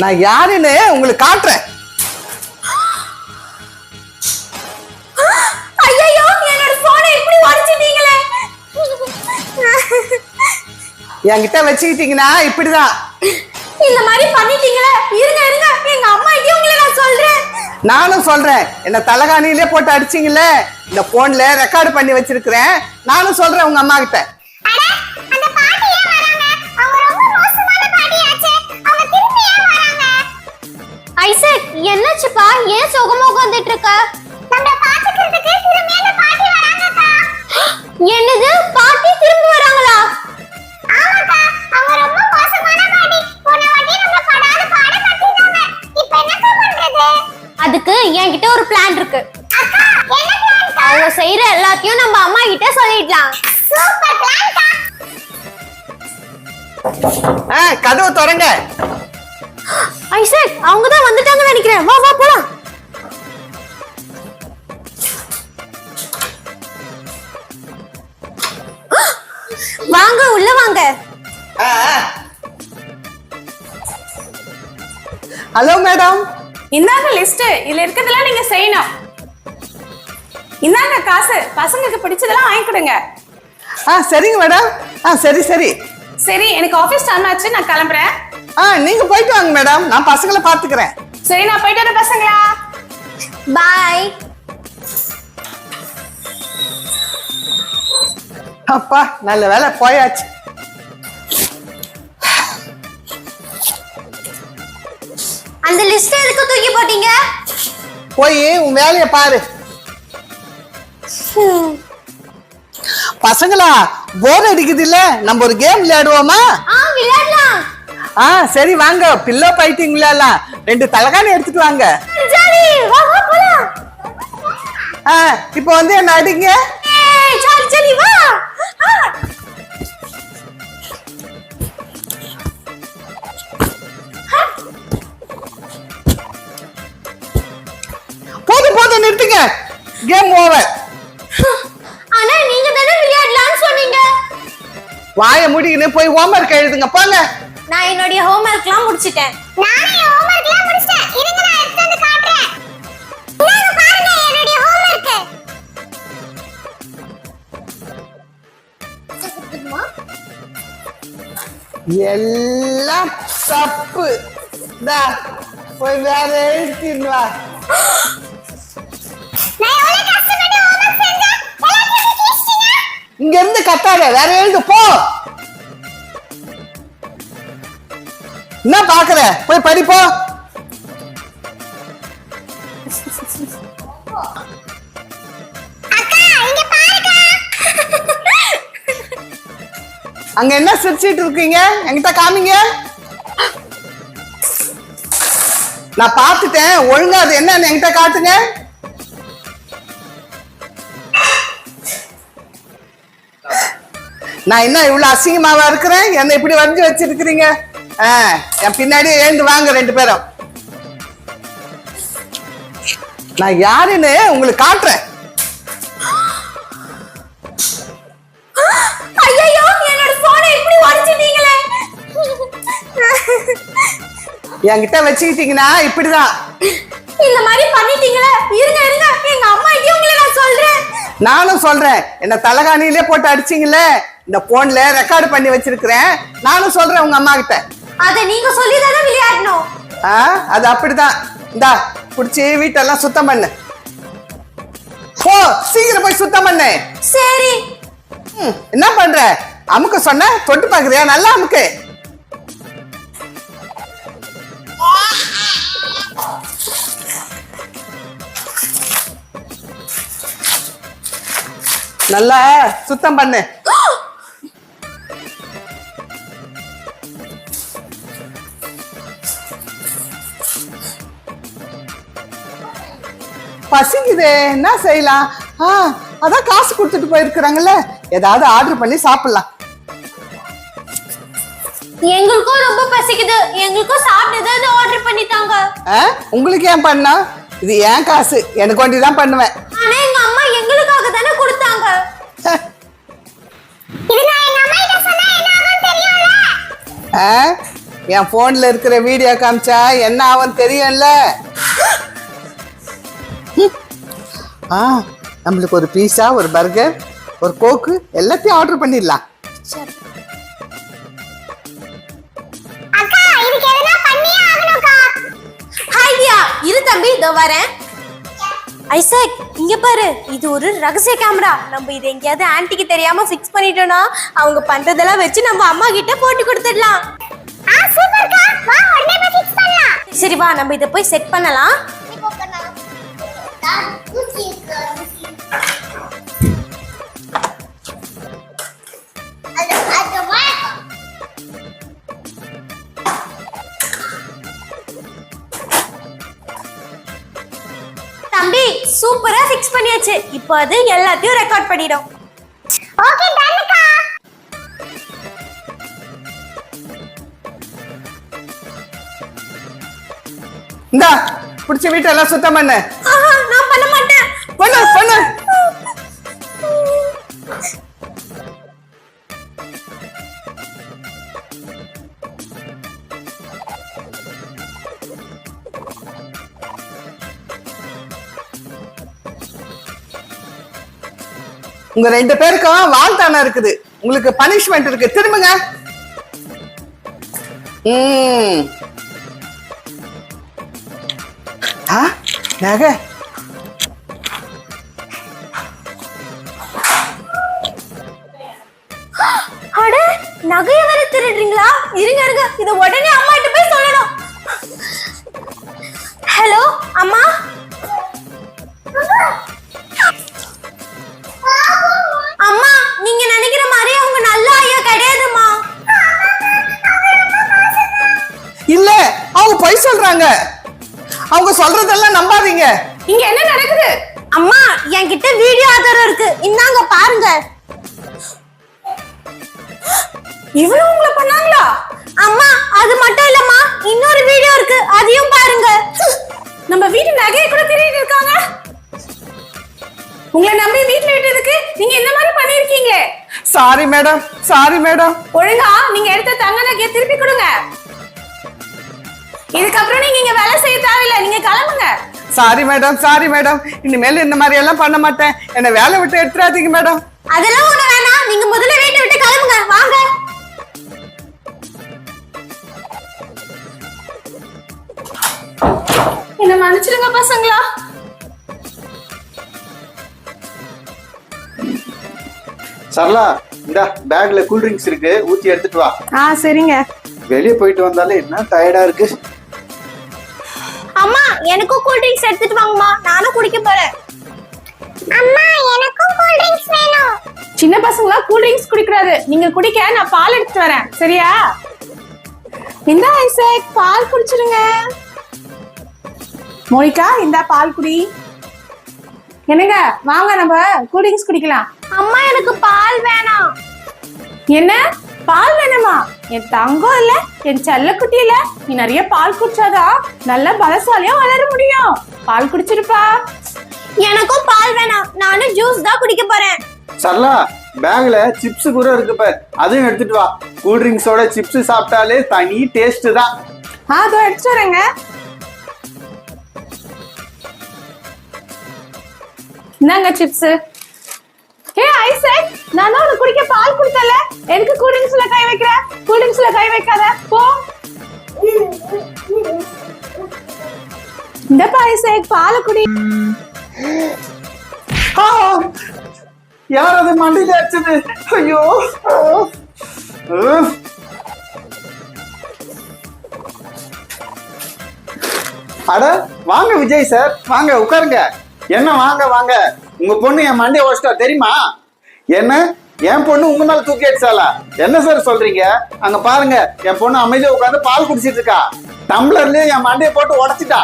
நான் யாருன்னு உங்களுக்கு காட்டுறேன். என்கிட்ட வச்சுக்கிட்டீங்கன்னா இப்படிதான். இந்த மாதிரி பண்ணிட்டீங்களே. இருங்க இருங்க. எங்க அம்மா கிட்டயும் உங்களை நான் சொல்றேன். நானும் சொல்றேன். என்ன தலகாணியிலே போட்டு அடிச்சீங்கல்ல. இந்த போன்ல ரெக்கார்டு பண்ணி வச்சிருக்கிறேன். நானும் சொல்றேன் உங்க அம்மா கிட்ட ஐசக் என்னாச்சுப்பா? ஏன் சுகமா உட்காந்துட்டு இருக்க நம்மள பாத்துக்கிறதுக்கு திரும்பி அந்த பாட்டி வராங்கக்கா. என்னது? பாட்டி திரும்பி வராங்களா? ஆமாக்கா அவங்க ரொம்ப மோசமான பாட்டி போன வாட்டி நம்மள படாத பாட கட்டினாங்க இப்போ என்னக்கா பண்றது? அதுக்கு என்கிட்ட ஒரு பிளான் இருக்கு. அக்கா என்ன பிளான்க்கா அவங்க செய்யற எல்லாத்தையும் நம்ம அம்மா கிட்ட சொல்லிடலாம். சூப்பர் பிளான்க்கா கதவு திறங்க. ஐசக் அவங்க தான் வந்துட்டாங்கன்னு நினைக்கிறேன். வா வா போலாம். வாங்க உள்ள வாங்க. Hello madam. இந்தாங்க லிஸ்ட் இதுல இருக்கிறதெல்லாம் நீங்க செய்யணும். இந்தாங்க காசு. பசங்களுக்கு பிடிச்சதெல்லாம் வாங்கி கொடுங்க. ஆ சரிங்க மேடம். ஆ சரி சரி. சரி எனக்கு ஆபீஸ் டைம் ஆச்சு நான் கிளம்புறேன். ஆ நீங்க போயிட்டு வாங்க மேடம் நான் பசங்களை பாத்துக்கிறேன் சரி நான் போயிட்டு வரேன் பசங்களா? பாய் அப்பா நல்ல வேலை போயாச்சு. அந்த லிஸ்ட் எதுக்கு தூக்கி போட்டீங்க? போய் உன் வேலையை பாரு. பசங்களா போர் அடிக்குது இல்ல நம்ம ஒரு கேம் விளையாடுவோமா? ஆ விளையாடலாம். ஆ சரி வாங்க. பில்லோ ஃபைட்டிங் விளையாடலாம். ரெண்டு தலகாணி எடுத்துட்டு வாங்க. ஜாலி வா வா போலாம். ஆ இப்போ வந்து என்ன அடிங்க. போதும் போதும் நிறுத்துங்க. கேம் ஓவர் வாயை முடிக்கின்னு போய் ஹோம்ஒர்க் எழுதுங்க போங்க. நான் என்னுடைய ஹோம்ஒர்க்லாம் முடிச்சிட்டேன். நானே என் ஹோம்வொர்க்லாம் முடிச்சிட்டேன். இருங்க நான் எடுத்து வந்து காட்டுறேன். இந்தாங்க பாருங்க என்னுடைய ஹோம்வொர்க் எல்லாம் தப்பு. போய் வேற எழுதிட்டு வா. இங்க இருந்து கத்தாத வேற எழுது போ. என்ன பாக்குற போய் படிப்போ. அங்க என்ன சிரிச்சிட்டு இருக்கீங்க? என்கிட்ட காமிங்க. நான் பார்த்துட்டேன். ஒழுங்கா அது என்னன்னு என்கிட்ட காட்டுங்க. நான் என்ன இவ்வளவு அசிங்கமாவா இருக்கிறேன்? என்ன இப்படி வரைஞ்சு வச்சிருக்கிறீங்க? என் பின்னாடியே எழுந்து வாங்க ரெண்டு பேரும். நான் யாருன்னு உங்களுக்கு காட்டுறேன். என்கிட்ட வச்சுக்கிட்டீங்கன்னா இப்படிதான். இந்த மாதிரி பண்ணிட்டீங்களே. இருங்க இருங்க. எங்க அம்மா கிட்டயும் உங்களை நான் சொல்றேன். நானும் சொல்றேன். என்ன தலகாணியிலே போட்டு அடிச்சீங்கல்ல. இந்த போன்ல ரெக்கார்டு பண்ணி வச்சிருக்கிறேன். நானும் சொல்றேன் உங்க அம்மா கிட்ட. அத நீங்க சொல்லி தானே விளையாடணும். ஆ அது அப்படிதான். இந்தா புடிச்சு வீட்டெல்லாம் சுத்தம் பண்ணு. போ சீக்கிரம் போய் சுத்தம் பண்ணு. சரி. ம், என்ன பண்ற? அமுக்க சொன்ன தொட்டு பாக்குறியா நல்லா அமுக்கு. நல்லா சுத்தம் பண்ணு. பசிக்குது என்ன செய்யலாம்? ஆ அதான் காசு கொடுத்துட்டு போயிருக்கிறாங்கல்ல. ஏதாவது ஆர்டர் பண்ணி சாப்பிடலாம். எங்களுக்கும் ரொம்ப பசிக்குது. எங்களுக்கும் சாப்பிட்டது ஆர்டர் பண்ணித்தாங்க. ஆ? உங்களுக்கு ஏன் பண்ணா? இது ஏன் காசு? எனக்கு வண்டி தான் பண்ணுவேன். ஆனா எங்க அம்மா எங்களுக்காக தானே கொடுத்தாங்க. இது நான் எங்க அம்மா கிட்ட சொன்னா என்ன ஆகும் தெரியும்ல? ஆ? என் போன்ல இருக்கிற வீடியோ காமிச்சா என்ன ஆகும் தெரியும்ல? ஆ நம்மளுக்கு ஒரு பீஸா ஒரு பர்கர் ஒரு கோக்கு எல்லாத்தையும் ஆர்டர் பண்ணிடலாம். அக்கா இதுக்கு எதனா பண்ணியே ஆகணும்க்கா. ஐடியா. இரு தம்பி இதோ வரேன். ஐசக் இங்க பாரு. இது ஒரு ரகசிய கேமரா நம்ம இது எங்கேயாவது ஆன்ட்டிக்கு தெரியாம ஃபிக்ஸ் பண்ணிட்டோம்னா அவங்க பண்றதெல்லாம் வச்சு நம்ம அம்மா கிட்ட போட்டு கொடுத்துடலாம். ஆ சூப்பர்க்கா. வா உடனே போய் ஃபிக்ஸ் பண்ணலாம். சரி வா நம்ம இதை போய் செட் பண்ணலாம். சூப்பரா ஃபிக்ஸ் பண்ணியாச்சு. இப்போ அது எல்லாத்தையும் ரெக்கார்ட் பண்ணிடும். ஓகே டன்க்கா இந்தா பிடிச்ச வீட்டெல்லாம் சுத்தம் பண்ணு. உங்க ரெண்டு பேருக்கும் வாழ்த்தானா இருக்குது. உங்களுக்கு பனிஷ்மெண்ட் இருக்கு. திரும்புங்க. ம். ஆ நகை. அட நகைய வேற திருடுறீங்களா? இருங்க இருங்க. இத உடனே அம்மா அவங்க பொய் சொல்றாங்க. அவங்க சொல்றதெல்லாம் நம்பாதீங்க. இங்க என்ன நடக்குது? அம்மா என்கிட்ட வீடியோ ஆதாரம் இருக்கு. இந்தாங்க பாருங்க. இவ்வளவு உங்களை பண்ணாங்களா? அம்மா அது மட்டும் இல்லம்மா இன்னொரு வீடியோ இருக்கு. அதையும் பாருங்க. நம்ம வீட்டு நகையை கூட திருடிட்டு இருக்காங்க. உங்களை நம்பி வீட்டுல விட்டதுக்கு நீங்க இந்த மாதிரி பண்ணிருக்கீங்களே சாரி மேடம் சாரி மேடம் ஒழுங்கா நீங்க எடுத்த தங்க நகையை திருப்பி கொடுங்க. இதுக்கப்புறம் நீங்க இங்க வேலை செய்ய தேவையில்லை. நீங்க கிளம்புங்க. சாரி மேடம் சாரி மேடம் இனிமேல் இந்த மாதிரி எல்லாம் பண்ண மாட்டேன். என்ன வேலை விட்டு எடுத்துறாதீங்க மேடம் அதெல்லாம் ஒண்ணு வேணாம். நீங்க முதல்ல வீட்டை விட்டு கிளம்புங்க. வாங்க. என்ன மன்னிச்சிடுங்க பசங்களா? சரளா இந்த பேக்ல கூல் ட்ரிங்க்ஸ் இருக்கு. ஊத்தி எடுத்துட்டு வா. ஆ சரிங்க. வெளியே போயிட்டு வந்தாலே என்ன டயர்டா இருக்கு? அம்மா எனக்கும் கூல் ட்ரிங்க்ஸ் எடுத்துட்டு வாங்கம்மா. நானும் குடிக்க போறேன். அம்மா எனக்கும் கூல் ட்ரிங்க்ஸ் வேணும். சின்ன பசங்களா கூல் ட்ரிங்க்ஸ் குடிக்கூடாது நீங்க குடிக்க நான் பால் எடுத்துட்டு வரேன். சரியா? இந்த ஐசக் பால் குடிச்சிருங்க மோனிகா இந்த பால் குடி. என்னங்க வாங்க நம்ம கூல் ட்ரிங்க்ஸ் குடிக்கலாம். அம்மா எனக்கு பால் வேணாம். என்ன? பால் வேணுமா? என் தங்கம் இல்ல என் செல்லக்குட்டி இல்ல. நீ நிறைய பால் குடிச்சாதான் நல்ல பலசாலியா வளர முடியும். பால் குடிச்சிருப்பா. எனக்கும் பால் வேணாம். நானும் ஜூஸ் தான் குடிக்க போறேன். சரளா பேக்ல சிப்ஸ் கூட இருக்கு பார். அதையும் எடுத்துட்டு வா. கூல் ட்ரிங்க்ஸோட சிப்ஸ் சாப்பிட்டாலே தனி டேஸ்ட் தான். ஆ அதோ எடுத்துட்டு வரேங்க. இந்தாங்க சிப்ஸ் ஏ ஐசக் நான் தான் உனக்கு குடிக்க பால் கொடுத்தல. எதுக்கு கூல் ட்ரிங்க்ஸ்ல கை வைக்கிற கூல் ட்ரிங்க்ஸ்ல கை வைக்காத. போ. இந்த பாயசை பால குடி யார் அது மண்டியில அடிச்சது? ஐயோ. அட வாங்க விஜய் சார். வாங்க உட்காருங்க. என்ன வாங்க வாங்க. உங்க பொண்ணு என் மண்டியை வச்சிட்டா தெரியுமா? என்ன? என் பொண்ணு உங்க மேல தூக்கி அடிச்சாலா என்ன சார் சொல்றீங்க? அங்க பாருங்க என் பொண்ணு அமைதியா உட்காந்து பால் குடிச்சிட்டு இருக்கா. டம்ளர்லயே என் மண்டையை போட்டு உடச்சிட்டா.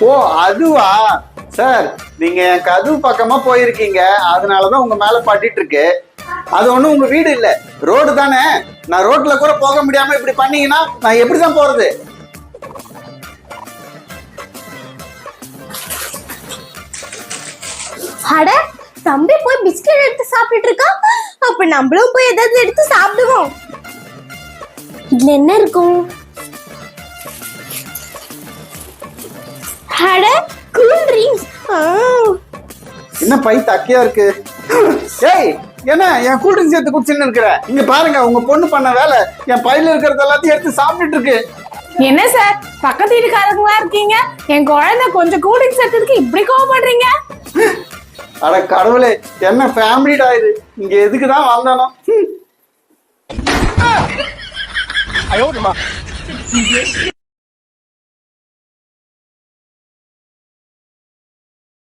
ஓ அதுவா? சார் நீங்க என் கதவு பக்கமா போயிருக்கீங்க. அதனாலதான் உங்க மேல பட்டிட்டு இருக்கு. அது ஒண்ணும் உங்க வீடு இல்ல. ரோடு தானே. நான் ரோட்ல கூட போக முடியாம இப்படி பண்ணீங்கன்னா நான் எப்படிதான் போறது? அட தம்பி போய் பிஸ்கெட் எடுத்து சாப்பிட்டுட்டு இருக்கான் அப்ப நம்மளும் போய் ஏதாவது எடுத்து சாப்பிடுவோம். இதுல என்ன இருக்கும்? அட கூல் ட்ரிங்க்ஸ் என்ன பை தக்கையா இருக்கு? ஏய் என்ன? என் கூல் ட்ரிங்க்ஸ் எடுத்து குடிச்சுன்னு இருக்கிற இங்க பாருங்க உங்க பொண்ணு பண்ண வேலை என் பையில இருக்கிறத எல்லாத்தையும் எடுத்து சாப்பிட்டுட்டு இருக்கு. என்ன சார்? பக்கத்து வீட்டுக்காரங்களா இருக்கீங்க? என் குழந்தை கொஞ்சம் கூல் ட்ரிங்க்ஸ் எடுத்ததுக்கு இப்படி கோவப்படுறீங்க? அட கடவுளே என்ன ஃபேமிலிடா இது? இங்க எதுக்கு தான் வந்தானோ ஹம்.